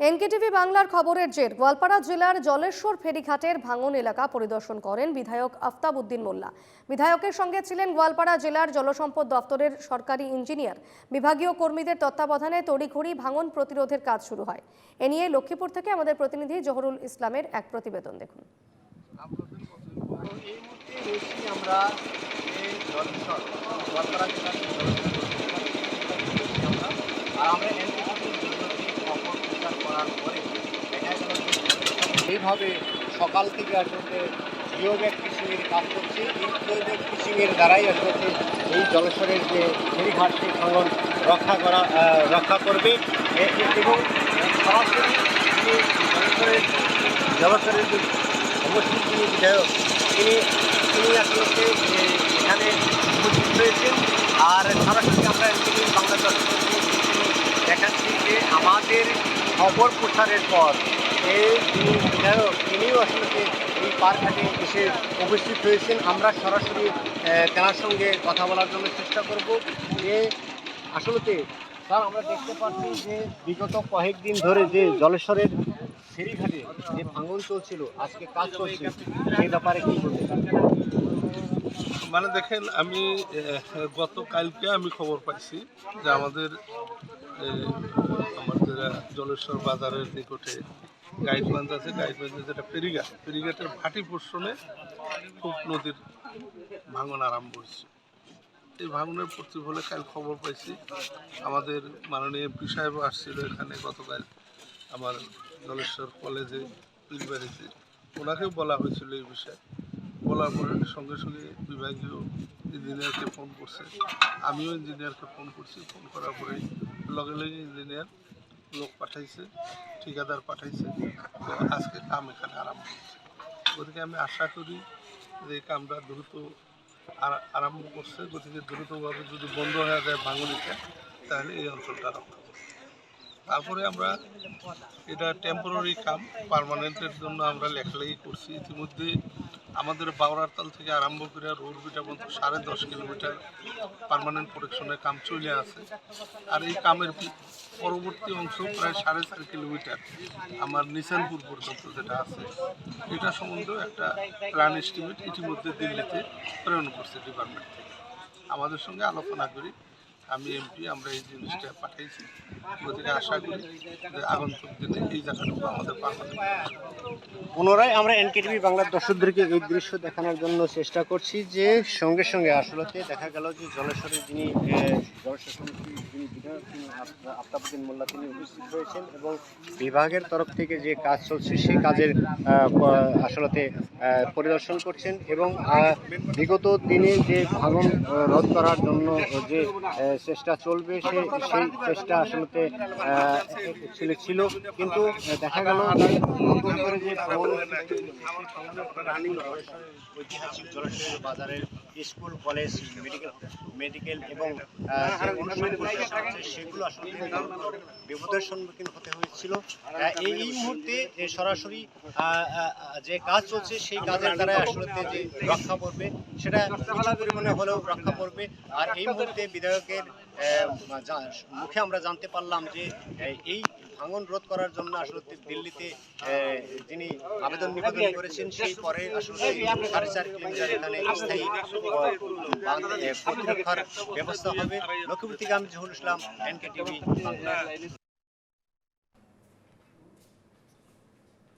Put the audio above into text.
NKTV বাংলার খবরের জের। গোয়ালপাড়া জেলার জলেশ্বর ফেরিঘাটের ভাঙন এলাকা পরিদর্শন করেন বিধায়ক আফতাব উদ্দিন মোল্লা। বিধায়কের সঙ্গে ছিলেন গোয়ালপাড়া জেলার জলসম্পদ দপ্তরের সরকারি ইঞ্জিনিয়ার। বিভাগীয় কর্মীদের তত্ত্বাবধানে তড়িঘড়ি ভাঙন প্রতিরোধের কাজ শুরু হয়। এ নিয়ে লক্ষ্মীপুর থেকে আমাদের প্রতিনিধি জহরুল ইসলামের এক প্রতিবেদন দেখুন। আমরা আমরা এনটিভির অপপ্রচার করার পরে দেখা গেল যে জলসর এইভাবে সকাল থেকে আসলে জিও ব্যাগ ফিশিংয়ের কাজ করছে। এই জিও ব্যাগ ফিশিংয়ের দ্বারাই আসলে এই জলসরের যে ফেরিঘাট সেই ভাঙন রক্ষা করা রক্ষা করবে। এবং সরাসরি যিনি জলসরের জলসরের যে অবশ্যই যিনি বিধায়ক, তিনি তিনি আসলে যে এখানে উপস্থিত হয়েছেন আর সরাসরি আমরা তিনি বাংলা দর্শক দেখাচ্ছি যে আমাদের খবর প্রচারের পর এই বিধায়ক তিনিও আসলে এই পার্কঘাটে এসে উপস্থিত হয়েছেন। আমরা সরাসরি তেনার সঙ্গে কথা বলার জন্য চেষ্টা করব। যে আসলেতে, স্যার, আমরা দেখতে পাচ্ছি যে বিগত কয়েকদিন ধরে যে জলেশ্বরের ফেরিঘাটে যে ভাঙন চলছিল, আজকে কাজ চলছে, সেই ব্যাপারে কি বলবেন মানে দেখেন, আমি গতকালকে আমি খবর পাইছি যে আমাদের আমাদের জলেশ্বর বাজারের নিকটে গাইডবান্ধ আছে। গাইডবান্ধে যেটা ফেরিঘাট। ফেরিঘাটের ভাটি পোর্শনে খুব নদীর ভাঙন আরম্ভ হয়েছে। এই ভাঙনের প্রতিফলে কাল খবর পাইছি, আমাদের মাননীয় এমপি সাহেব আসছিল এখানে গতকাল আমার জলেশ্বর কলেজে পীরবাড়িতে ওনাকেও বলা হয়েছিল এই বিষয়ে। বলার পরে সঙ্গে সঙ্গে বিভাগীয় ইঞ্জিনিয়ারকে ফোন করছে। আমিও ইঞ্জিনিয়ারকে ফোন করছি। ফোন করার পরে লগে লগে ইঞ্জিনিয়ার লোক পাঠাইছে, ঠিকাদার পাঠাইছে। আজকে কাম এখানে আরম্ভ হচ্ছে গতিকে আমি আশা করি যে কামটা দ্রুত আর- আরম্ভ করছে। গতিকে দ্রুতভাবে যদি বন্ধ হয়ে যায় ভাঙনিটা তাহলে এই অঞ্চলটা রক্ষা তারপরে আমরা এটা টেম্পোরারি কাম পার্মানেন্টের জন্য আমরা লেখালেখি করছি। ইতিমধ্যে আমাদের বাউরারতাল থেকে আরম্ভ করে রোড বিটা পর্যন্ত সাড়ে দশ কিলোমিটার পার্মানেন্ট প্রোটেকশনের কাম চলে আছে। আর এই কামের পরবর্তী অংশ প্রায় সাড়ে চার কিলোমিটার আমার নিশানপুর পর্যন্ত যেটা আছে, এটা সম্বন্ধেও একটা প্ল্যান এস্টিমেট ইতিমধ্যে দিল্লিতে প্রেরণ করছে ডিপার্টমেন্ট থেকে। আমাদের সঙ্গে আলোচনা করি, আমি এমপি আমরা এই জিনিসটা পাঠিয়েছি গতিকে আশা করি যে আগন্তুক দিনে এই জায়গাটুকু আমাদের পার্মানেন্ট পুনরায় আমরা এনকেটিভি বাংলার দর্শকদেরকে এই দৃশ্য দেখানোর জন্য চেষ্টা করছি যে সঙ্গে সঙ্গে আসলেতে দেখা গেল যে জলেশ্বরের যিনি জলেশ্বর যিনি বিধায়ক, তিনি আফতাবুদ্দিন মোল্লা তিনি উপস্থিত হয়েছেন এবং বিভাগের তরফ থেকে যে কাজ চলছে সেই কাজের আসলেতে পরিদর্শন করছেন এবং বিগত দিনে যে ভাঙন রোধ করার জন্য যে চেষ্টা চলবে সেই সেই চেষ্টা আসলেতে ছিল কিন্তু দেখা গেল ঐতিহাসিক বাজারের স্কুল কলেজ মেডিকেল মেডিকেল এবং আহ, যে অনুষ্ঠানগুলো আছে সেগুলো আসলে বিপদের সম্মুখীন হতে হয়েছিল। এই মুহূর্তে সরাসরি যে কাজ চলছে সেই কাজের দ্বারা আসলে যে রক্ষা পড়বে সেটা কিছু পরিমাণে হলেও রক্ষা পড়বে। আর এই মুহূর্তে বিধায়কের মুখে আমরা জানতে পারলাম যে এই ভাঙন রোধ করার জন্য আসলে দিল্লিতে আহ, যিনি আবেদন নিবেদন করেছেন সেই পরে আসলে সাড়ে চার কিলোমিটার এখানে স্থায়ী প্রতিরক্ষার ব্যবস্থা হবে। লক্ষ্মীপুর থেকে আমি জহুর ইসলাম এনকে টিভি